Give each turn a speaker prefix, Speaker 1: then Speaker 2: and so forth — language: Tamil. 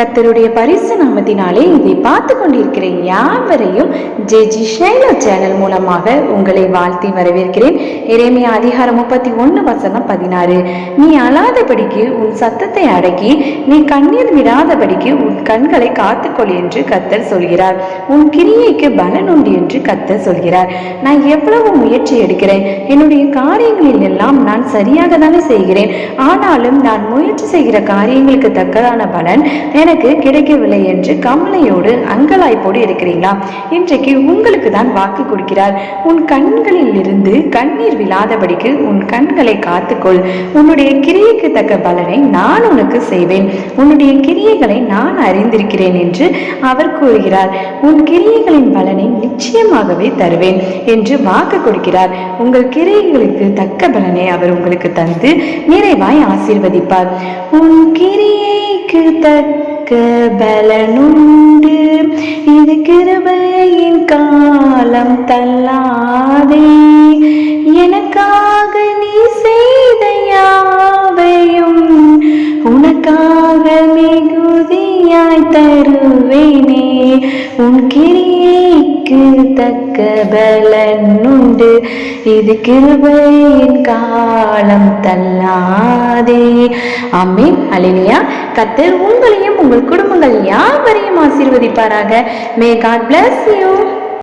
Speaker 1: கத்தருடைய பரிசு நாமத்தினாலே இதை பார்த்து கொண்டிருக்கிற யாவரையும் ஜே ஜி ஷைலா சேனல் மூலமாக உங்களை வாழ்த்தி வரவேற்கிறேன். இறைமைய அதிகாரம் முப்பத்தி ஒன்று வசனம் பதினாறு. நீ அழாதபடிக்கு உன் சத்தத்தை அடக்கி நீ கண்ணீர் விடாதபடிக்கு உன் கண்களை காத்துக்கொள் என்று கத்தர் சொல்கிறார். உன் கிரியைக்கு பலன் உண்டு என்று கத்தர் சொல்கிறார். நான் எவ்வளவு முயற்சி எடுக்கிறேன். என்னுடைய காரியங்களில் எல்லாம் நான் சரியாக தானே செய்கிறேன். ஆனாலும் நான் முயற்சி செய்கிற காரியங்களுக்கு தக்கதான பலன் எனக்கு கிடைக்கவில்லை என்று கமலையோடு அங்கலாய்ப்போடு இருக்கிறீங்களா? இன்றைக்கு உங்களுக்கு தான் வாக்கு கொடுக்கிறார். உன் கண்களில் இருந்து கண்ணீர் விழாதபடிக்கு உன் கண்களை காத்துக்கொள். உன்னுடைய கிரியைக்கு தக்க பலனை நான் உனக்கு செய்வேன். உன்னுடைய கிரியைகளை நான் அறிந்திருக்கிறேன் என்று அவர் கூறுகிறார். உன் கிரியைகளின் பலனை நிச்சயமாகவே தருவேன் என்று வாக்கு கொடுக்கிறார். உங்கள் கிரியைகளுக்கு தக்க பலனை அவர் உங்களுக்கு தந்து நிறைவாய் ஆசீர்வதிப்பார். உன் கிரியைக்கு தக்க பலனுண்டு. இது கிருபையின் காலம் தள்ளாதே. எனக்காக நீ செய்த யாவையும் உனக்காக மிகுதியாய் தருவேனே. உன் கிரியைக்கு தக்க பலன் உண்டு இது கிருபையின் காலம் தள்ளாதே. அமீன் அலினியா கத்தர் உன் உங்கள் குடும்பங்கள் யாவரையும் ஆசீர்வதிப்பாராக. May God bless you